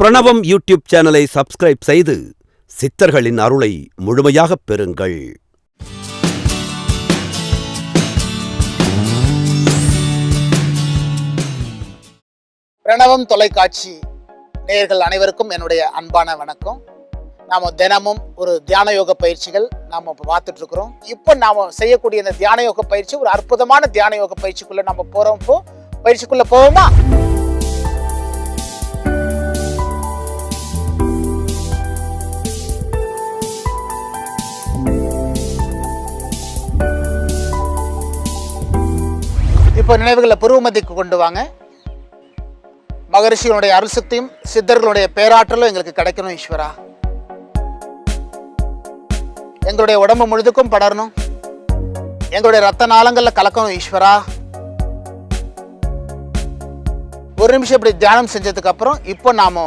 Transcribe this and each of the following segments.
பிரணவம் யூடியூப் சேனலை சப்ஸ்கிரைப் செய்து சித்தர்களின் அருளை முழுமையாகப் பெறுங்கள். பிரணவம் தொலைக்காட்சி நேயர்கள் அனைவருக்கும் என்னுடைய அன்பான வணக்கம். நாம் தினமும் ஒரு தியான யோக பயிற்சிகள் நாம் இப்போ பார்த்துட்டு இருக்கிறோம். இப்போ நாம் செய்யக்கூடிய இந்த தியான யோக பயிற்சி ஒரு அற்புதமான தியான யோக பயிற்சிக்குள்ளே நம்ம போகிறோம் இப்போ பயிற்சிக்குள்ளே போவோமா? இப்போ நினைவுகளை புருவமதிக்கு கொண்டு வாங்க. மகரிஷிகளுடைய அருள் சக்தியும் சித்தர்களுடைய பேராற்றலும் எங்களுக்கு கிடைக்கணும் ஈஸ்வரா. எங்களுடைய உடம்பு முழுதுக்கும் படரணும். எங்களுடைய ரத்த நாளங்களில் கலக்கணும் ஈஸ்வரா. ஒரு நிமிஷம் இப்படி தியானம் செஞ்சதுக்கு அப்புறம் இப்போ நாம்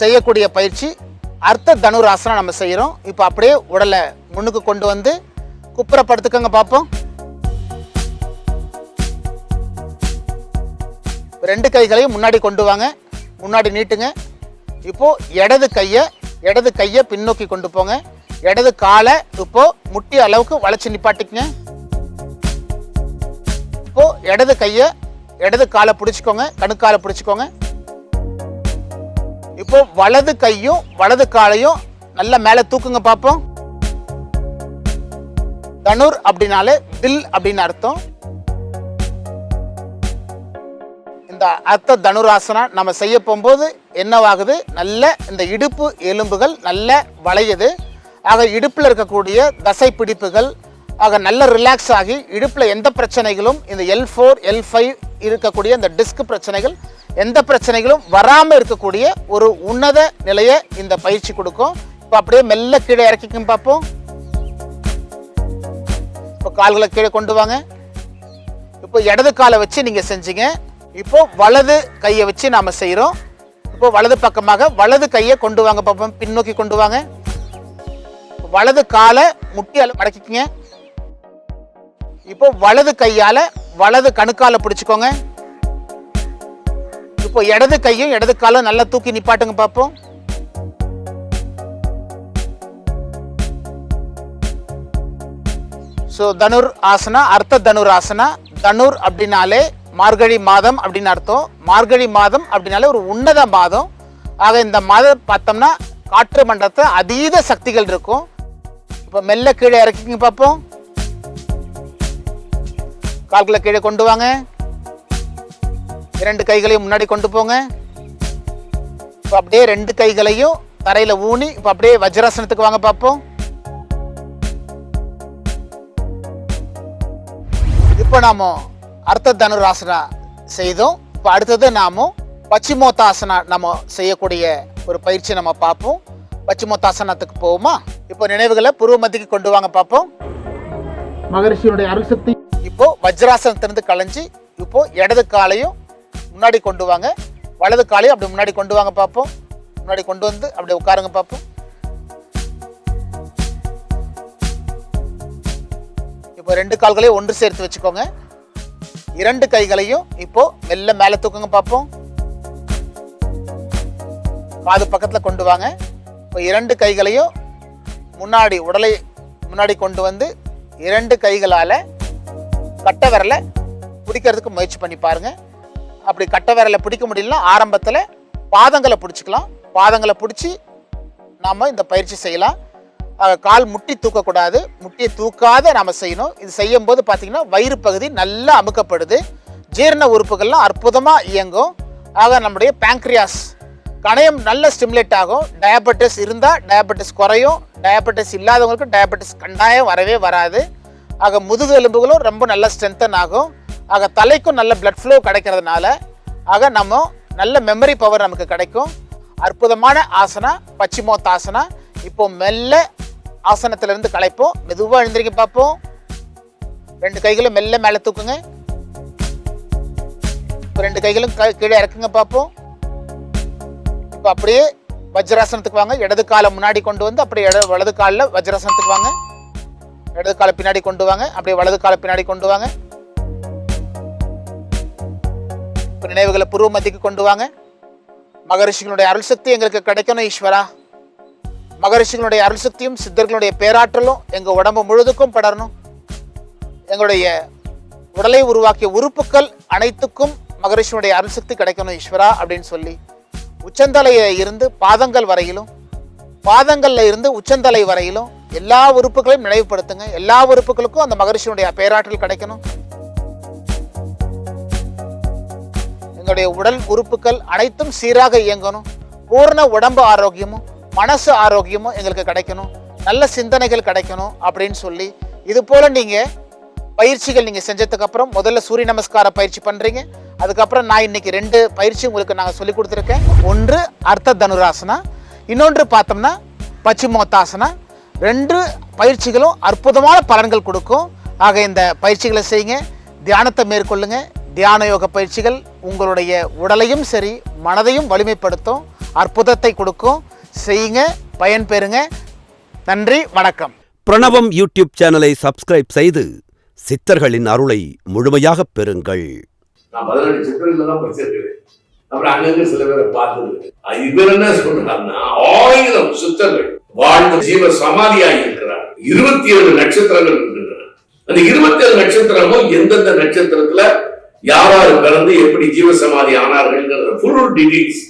செய்யக்கூடிய பயிற்சி அர்த்த தனுராசனம் நம்ம செய்கிறோம் இப்போ அப்படியே உடலை முன்னுக்கு கொண்டு வந்து குப்புறப்படுத்துக்கங்க பார்ப்போம் ரெண்டு கைகளையும் முன்னாடி கொண்டு வாங்க. முன்னாடி நீட்டுங்க. இப்போது இடது கையை இடது கையை பின்னோக்கி கொண்டு போங்க. இடது காலை இப்போது முட்டி அளவுக்கு வளைச்சி நிப்பாட்டிக்குங்க. இப்போது இடது கையை இடது காலை பிடிச்சிக்கோங்க. கணுக்காலை பிடிச்சிக்கோங்க. இப்போ வலது கையும் வலது காலையும் நல்லா மேலே தூக்குங்க பார்ப்போம். தனுர் அப்படின்னாலே வில் அப்படின்னு அர்த்தம். இந்த அர்த்த தனுராசனா நம்ம செய்ய போகும்போது என்னவாகுது? நல்ல இந்த இடுப்பு எலும்புகள் நல்ல வளையுது. ஆக இடுப்பில் இருக்கக்கூடிய தசை பிடிப்புகள் ஆக நல்ல ரிலாக்ஸ் ஆகி இடுப்பில் எந்த பிரச்சனைகளும் இந்த எல் ஃபோர் எல் ஃபைவ் இருக்கக்கூடிய இந்த டிஸ்க் பிரச்சனைகள் எந்த பிரச்சனைகளும் வராமல் இருக்கக்கூடிய ஒரு உன்னத நிலையை இந்த பயிற்சி கொடுக்கும். இப்போ அப்படியே மெல்ல கீழே இறக்கிக்கும் பார்ப்போம். இப்போ கால்களை கீழே கொண்டு வாங்க. இப்போ இடது காலை வச்சு நீங்கள் செஞ்சீங்க. இப்போ வலது கையை வச்சு நாம செய்கிறோம் இப்போ வலது பக்கமாக வலது கையை கொண்டு வாங்க பார்ப்போம் பின்னோக்கி கொண்டு வாங்க. வலது காலை முட்டி அளவு மடக்கிக்கங்க இப்போ வலது கையால வலது கணுக்கால பிடிச்சுக்கோங்க. இப்போ இடது கையும் இடது காலும் நல்லா தூக்கி நிப்பாட்டுங்க பார்ப்போம் ஸோ தனுர் ஆசனா அர்த்த தனுர் ஆசனா தனுர் அப்படின்னாலே மார்கழி மாதம் அப்படின்னு அர்த்தம். மார்கழி மாதம் அப்படின்னாலே ஒரு உன்னத மாதம். ஆக இந்த மாதம் பார்த்தோம்னா காற்று மண்டலத்தை அதீத சக்திகள் இருக்கும். இப்போ மெல்ல கீழே இறக்கிங்க பார்ப்போம் கால்களை கீழே கொண்டு வாங்க. இரண்டு கைகளையும் முன்னாடி கொண்டு போங்க. இப்போ அப்படியே ரெண்டு கைகளையும் தரையில் ஊனி இப்போ அப்படியே வஜ்ராசனத்துக்கு வாங்க பார்ப்போம் இப்போ நாம் அர்த்த தனுராசனா செய்தோம். இப்போ அடுத்தது நாம பச்சிமோத்தாசனா நம்ம செய்யக்கூடிய ஒரு பயிற்சி நம்ம பார்ப்போம். பச்சிமோத்தாசனத்துக்கு போவோமா? இப்போ நினைவுகளை பூர்வ மத்திக்கு கொண்டு வாங்க பார்ப்போம். மகரிஷியுடைய அருள் சக்தி. இப்போ வஜ்ராசனத்திலிருந்து கலைஞ்சு இப்போ இடது காலையும் முன்னாடி கொண்டு வாங்க. வலது காலையும் அப்படி முன்னாடி கொண்டு வாங்க பார்ப்போம். முன்னாடி கொண்டு வந்து அப்படி உட்காருங்க பார்ப்போம். இப்போ ரெண்டு கால்களையும் ஒன்று சேர்த்து வச்சுக்கோங்க. இரண்டு கைகளையும் இப்போ மெல்ல மேலே தூக்குங்க பார்ப்போம். காது பக்கத்தில் கொண்டு வாங்க. இப்போ இரண்டு கைகளையும் முன்னாடி உடலை முன்னாடி கொண்டு வந்து இரண்டு கைகளால் கட்டை விரலை பிடிக்கிறதுக்கு முயற்சி பண்ணி பாருங்க. அப்படி கட்டை விரலை பிடிக்க முடியலன்னா ஆரம்பத்தில் பாதங்களை பிடிச்சிக்கலாம். பாதங்களை பிடிச்சி நாம் இந்த பயிற்சி செய்யலாம். கால் முட்டி தூக்கக்கூடாது. முட்டியை தூக்காத நாம் செய்யணும். இது செய்யும் போது பார்த்திங்கன்னா வயிறு பகுதி நல்லா அமுக்கப்படுது. ஜீரண உறுப்புகள்லாம் அற்புதமாக இயங்கும். ஆக நம்முடைய பேங்க்ரியாஸ் கணையம் நல்ல ஸ்டிமுலேட் ஆகும். டயபெட்டிஸ் இருந்தால் டயபெட்டிஸ் குறையும். டயபெட்டிஸ் இல்லாதவங்களுக்கு டயபெட்டிஸ் கண்டாயம் வரவே வராது. ஆக முதுகு எலும்புகளும் ரொம்ப நல்ல ஸ்ட்ரென்தன் ஆகும். ஆக தலைக்கும் நல்ல பிளட் ஃப்ளோ கிடைக்கிறதுனால ஆக நம்ம நல்ல மெமரி பவர் நமக்கு கிடைக்கும். அற்புதமான ஆசனா பச்சிமோத்தாசனா இப்போ மெல்ல ஆசனத்திலிருந்து களைப்போம். மெதுவாக எழுந்திரிக்க பார்ப்போம். ரெண்டு கைகளும் மெல்ல மேலே தூக்குங்க. இப்போ ரெண்டு கைகளும் கீழே இறக்குங்க பார்ப்போம். இப்போ அப்படியே வஜ்ராசனத்துக்கு வாங்க. இடது காலை முன்னாடி கொண்டு வந்து அப்படியே இட வலது காலில் வஜ்ராசனத்துக்கு வாங்க. இடது காலை பின்னாடி கொண்டு வாங்க. அப்படியே வலது காலை பின்னாடி கொண்டு வாங்க. இப்போ நினைவுகளை புருவ மத்திக்கு கொண்டு வாங்க. மகரிஷிகளுடைய அருள் சக்தி எங்களுக்கு கிடைக்கணும் ஈஸ்வரா. மகரிஷிகளுடைய அருள் சக்தியும் சித்தர்களுடைய பேராற்றலும் எங்கள் உடம்பு முழுதுக்கும் படரணும். எங்களுடைய உடலை உருவாக்கிய உறுப்புகள் அனைத்துக்கும் மகரிஷியுடைய அருள் சக்தி கிடைக்கணும் ஈஸ்வரா அப்படின்னு சொல்லி உச்சந்தலையில இருந்து பாதங்கள் வரையிலும் பாதங்கள்ல இருந்து உச்சந்தலை வரையிலும் எல்லா உறுப்புகளையும் நினைவுபடுத்துங்க. எல்லா உறுப்புகளுக்கும் அந்த மகரிஷியுடைய பேராற்றல் கிடைக்கணும். எங்களுடைய உடல் உறுப்புகள் அனைத்தும் சீராக இயங்கணும். பூர்ண உடம்பு ஆரோக்கியமும் மனசு ஆரோக்கியமும் எங்களுக்கு கிடைக்கணும். நல்ல சிந்தனைகள் கிடைக்கணும் அப்படின்னு சொல்லி இது போல் நீங்கள் பயிற்சிகள் நீங்கள் செஞ்சதுக்கப்புறம் முதல்ல சூரிய நமஸ்கார பயிற்சி பண்ணுறீங்க அதுக்கப்புறம் நான் இன்றைக்கி ரெண்டு பயிற்சி உங்களுக்கு நாங்கள் சொல்லி கொடுத்துருக்கேன். ஒன்று அர்த்த தனுராசனா இன்னொன்று பார்த்தோம்னா பச்சிமோத்தாசனா. ரெண்டு பயிற்சிகளும் அற்புதமான பலன்கள் கொடுக்கும். ஆக இந்த பயிற்சிகளை செய்யுங்க. தியானத்தை மேற்கொள்ளுங்க. தியான யோக பயிற்சிகள் உங்களுடைய உடலையும் சரி மனதையும் வலிமைப்படுத்தும். அற்புதத்தை கொடுக்கும். செய்யுங்க பயன்பெறுங்க நன்றி வணக்கம். பிரணவம் யூடியூப் சேனலை சப்ஸ்கிரைப் செய்து சித்தர்களின் அருளை முழுமையாகப் பெறுங்கள். நான் பதினெட்டு சித்திரங்கள தான் படிச்சிருக்கிறேன். அப்புறம் அங்கங்க சில பேரை பார்த்துருக்கேன். இவர் என்ன சொல்றாருன்னா ஆயிரம் சித்தர்கள் வாழ்ந்த ஜீவ சமாதியாகி இருக்கிறார். இருபத்தி ஏழு நட்சத்திரங்கள் இருக்கின்றன. அந்த இருபத்தி ஏழு நட்சத்திரமும் எந்தெந்த நட்சத்திரத்துல யார் பிறந்து எப்படி ஜீவ சமாதி ஆனார்கள்ங்கிறத ஃபுல் டீடைல்ஸ்